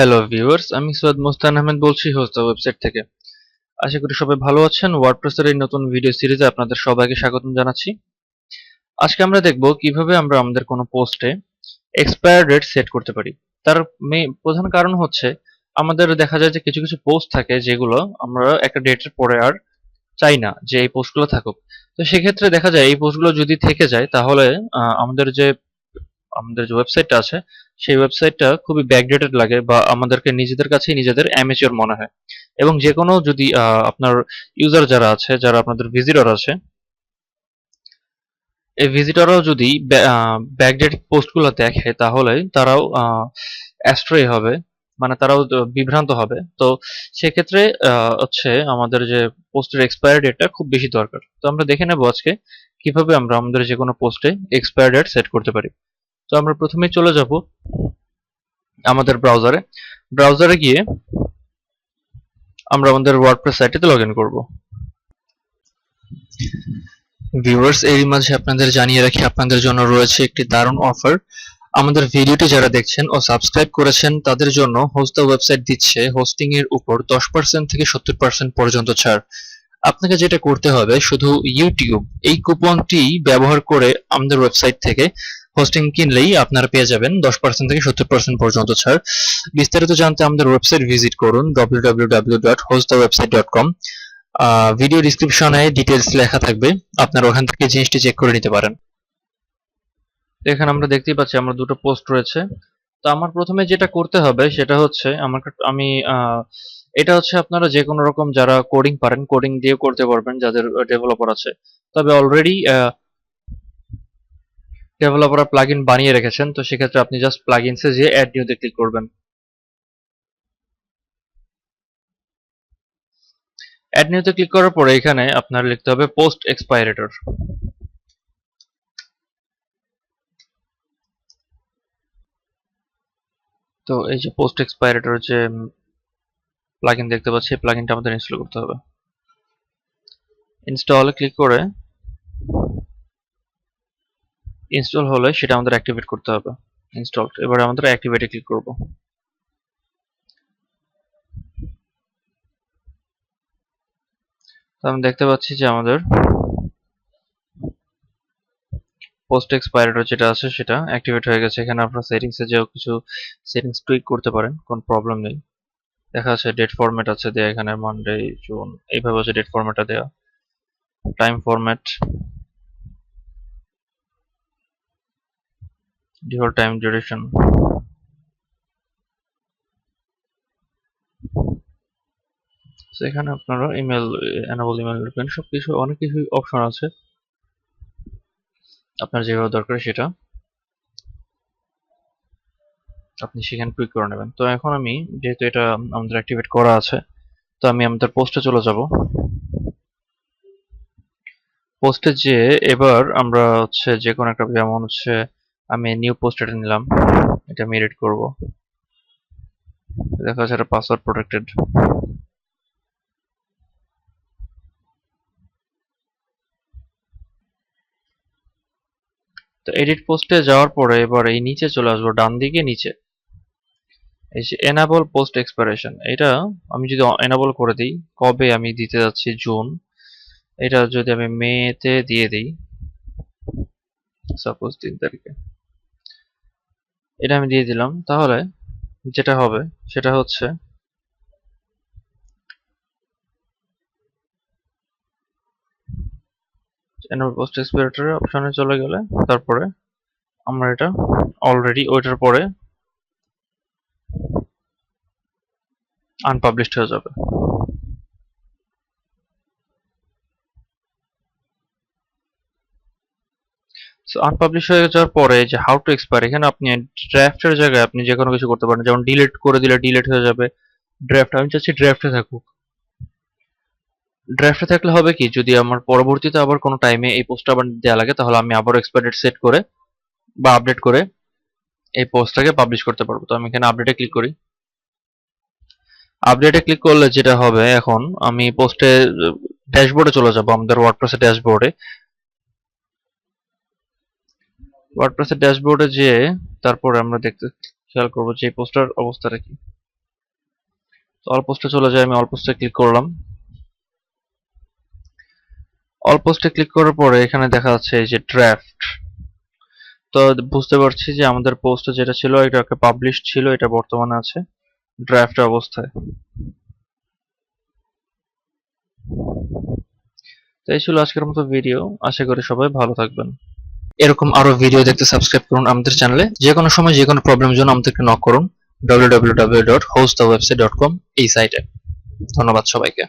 Hello viewers আমি সৈয়দ মোস্তান আহমেদ বলছি হোস্তা website থেকে। আশা করি সবাই ভালো আছেন। ওয়ার্ডপ্রেসের এই নতুন ভিডিও সিরিজে আপনাদের সবাইকে স্বাগতম জানাচ্ছি। আজকে আমরা দেখব কীভাবে আমরা আমাদের কোনো পোস্টে এক্সপায়ার ডেট সেট করতে পারি। তার প্রধান কারণ হচ্ছে, আমাদের দেখা যায় যে কিছু কিছু পোস্ট থাকে যেগুলো আমরা একটা ডেটের পরে আর চাই না যে এই পোস্টগুলো থাকুক। তো সেক্ষেত্রে দেখা যায়, এই পোস্টগুলো যদি থেকে যায়, তাহলে আমাদের যে আমাদের যে ওয়েবসাইটটা আছে সেই ওয়েবসাইটটা খুবই ব্যাকডেটেড লাগে বা আমাদেরকে নিজেদের কাছেই নিজেদের অ্যামেচিওর মনে হয়। এবং যে কোনো যদি আপনার ইউজার যারা আছে, যারা আপনাদের ভিজিটর আছে, এই ভিজিটররাও যদি ব্যাকডেট পোস্টগুলো দেখে, তাহলে তারাও অ্যাস্ট্রয় হবে মানে তারাও বিভ্রান্ত হবে। তো সেক্ষেত্রে হচ্ছে আমাদের যে পোস্টের এক্সপায়ার ডেটটা খুব বেশি দরকার। তো আমরা দেখে নেব আজকে কীভাবে আমরা আমাদের যে কোনো পোস্টে এক্সপায়ার ডেট সেট করতে পারি। তো আমরা প্রথমে চলে যাব আমাদের ব্রাউজারে ব্রাউজারে গিয়ে আমরা আমাদের ওয়ার্ডপ্রেস সাইটটিতে লগ ইন করব। ভিউয়ার্স এরই মাঝে আপনাদের জানিয়ে রাখি, আপনাদের জন্য রয়েছে একটি দারুণ অফার আমাদের ভিডিওটি যারা দেখছেন ও সাবস্ক্রাইব করেছেন, তাদের জন্য হোস্টা ওয়েবসাইট দিচ্ছে হোস্টিং এর উপর দশ পার্সেন্ট থেকে সত্তর পার্সেন্ট পর্যন্ত ছাড়। আপনাকে যেটা করতে হবে, শুধু ইউটিউব এই কুপনটি ব্যবহার করে আমাদের ওয়েবসাইট থেকে হোস্টিং কিনলেই আপনারা পেয়ে যাবেন দশ পার্সেন্ট থেকে সত্তর পার্সেন্ট পর্যন্ত ছাড়। বিস্তারিত জানতে আমাদের ওয়েবসাইট ভিজিট করুন www.hostthewebsite.com ভিডিও ডিসক্রিপশনে ডিটেলস লেখা থাকবে। আপনারা ওখান থেকে জিনিসটি চেক করে নিতে পারেন। এখানে আমরা দেখতেই পাচ্ছি আমার দুটো পোস্ট রয়েছে। তো আমার প্রথমে যেটা করতে হবে সেটা হচ্ছে আমার আমি এটা হচ্ছে আপনারা যে কোনো রকম যারা কোডিং পারেন কোডিং দিয়ে করতে পারবেন, যাদের ডেভেলপার আছে। তবে অলরেডি ডেভেলপাররা প্লাগইন বানিয়ে রেখেছেন, তো সেক্ষেত্রে আপনি জাস্ট প্লাগইনসে যেয়ে অ্যাড নিউতে ক্লিক করবেন। অ্যাড নিউতে ক্লিক করার পরে এখানে আপনার লিখতে হবে পোস্ট এক্সপায়ারেটর তো এই যে পোস্ট এক্সপাইরেটর যে প্লাগইন দেখতে পাচ্ছি, এই প্লাগইনটা আমাদের ইনস্টল করতে হবে। ইনস্টলে ক্লিক করে ইনস্টল হলে সেটা আমাদের অ্যাক্টিভেট করতে হবে ইনস্টল এবারে আমাদের অ্যাক্টিভেটে ক্লিক করব। তো আমি দেখতে পাচ্ছি যে আমাদের পোস্ট এক্সপায়ারেটর যেটা আছে সেটা অ্যাক্টিভেট হয়ে গেছে। এখানে আপনার সেটিংসে যেও কিছু সেটিংস টুইক করতে পারেন, কোনো প্রবলেম নেই। দেখা যাচ্ছে ডেট ফরম্যাট আছে দেয়া এখানে মানডে জুন এইভাবে আছে ডেট ফরম্যাটটা দেওয়া time format default time duration এখানে আপনারা ইমেল এনাবল ইমেল লিখবেন। সবকিছু, অনেক কিছু অপশন আছে। আপনার যেভাবে দরকার সেটা আপনি সেখানে ক্লিক করে নেবেন। তো এখন আমি, যেহেতু এটা আমাদের অ্যাক্টিভেট করা আছে, তো আমি আমাদের পোস্টে চলে যাব। পোস্টে যে এবার আমরা হচ্ছে যে কোনো একটা, যেমন হচ্ছে আমি নিউ পোস্ট নিলাম। এটা আমি এডিট করব। দেখা যাচ্ছে এটা পাসওয়ার্ড প্রোটেক্টেড তো এডিট পোস্টে যাওয়ার পরে এবার এই নিচে চলে আসব, ডান দিকে নিচে। এই যে এনাবল পোস্ট এক্সপাইরেশন এটা আমি যদি এনাবল করে দিই, কবে আমি দিতে যাচ্ছি? জুন। এটা যদি আমি মেতে দিয়ে দিই সাপোজ তিন তারিখে। এটা আমি দিয়ে দিলাম। তাহলে যেটা হবে সেটা হচ্ছে পোস্ট এক্সপাইরেটরের অপশনে চলে গেলে তারপরে আমরা এটা অলরেডি ওইটার পরে আনপাবলিশড হয়ে যাবে। সো আনপাবলিশ হয়ে যাওয়ার পরে যে হাউ টু এক্সপায়ার এখানে আপনি ড্রাফটের জায়গায় আপনি যে কোনো কিছু করতে পারেন। যেমন ডিলিট করে দিলে ডিলিট হয়ে যাবে। ড্রাফট আমি চাচ্ছি ড্রাফটে থাকুক। ড্রাফটে থাকলে হবে কি, যদি আমার পরবর্তীতে আবার কোনো টাইমে এই পোস্টটা আবার দেওয়া লাগে, তাহলে আমি আবার এক্সপায়ার ডেট সেট করে বা আপডেট করে এই পোস্টটাকে পাবলিশ করতে পারব। তো আমি এখানে আপডেটে ক্লিক করি। আপডেটে ক্লিক করলে যেটা হবে এখন, আমি পোস্টে ড্যাশবোর্ডে চলে যাব, আমাদের ওয়ার্ডপ্রেসের ড্যাশবোর্ডে ওয়ার্ডপ্রেসের ড্যাশবোর্ডে যেয়ে তারপরে আমরা দেখতে, খেয়াল করব যে পোস্টার অবস্থাটা কি। তো অল পোস্টে চলে যাই আমি অল পোস্টে ক্লিক করলাম। অল পোস্টে ক্লিক করার পরে এখানে দেখা যাচ্ছে এই যে ড্রাফট তো বুঝতে পারছি যে আমাদের পোস্ট যেটা ছিল, এটা একটা পাবলিশ ছিল, এটা বর্তমানে আছে ড্রাফট অবস্থায়। তো এই ছিল আজকের মতো ভিডিও আশা করি সবাই ভালো থাকবেন। এরকম আরও ভিডিও দেখতে সাবস্ক্রাইব করুন আমাদের চ্যানেলে যে কোনো সময় যে কোনো প্রবলেমের জন্য আমাদেরকে নক করুন। www.hostthewebsite.com এই সাইটে ধন্যবাদ সবাইকে।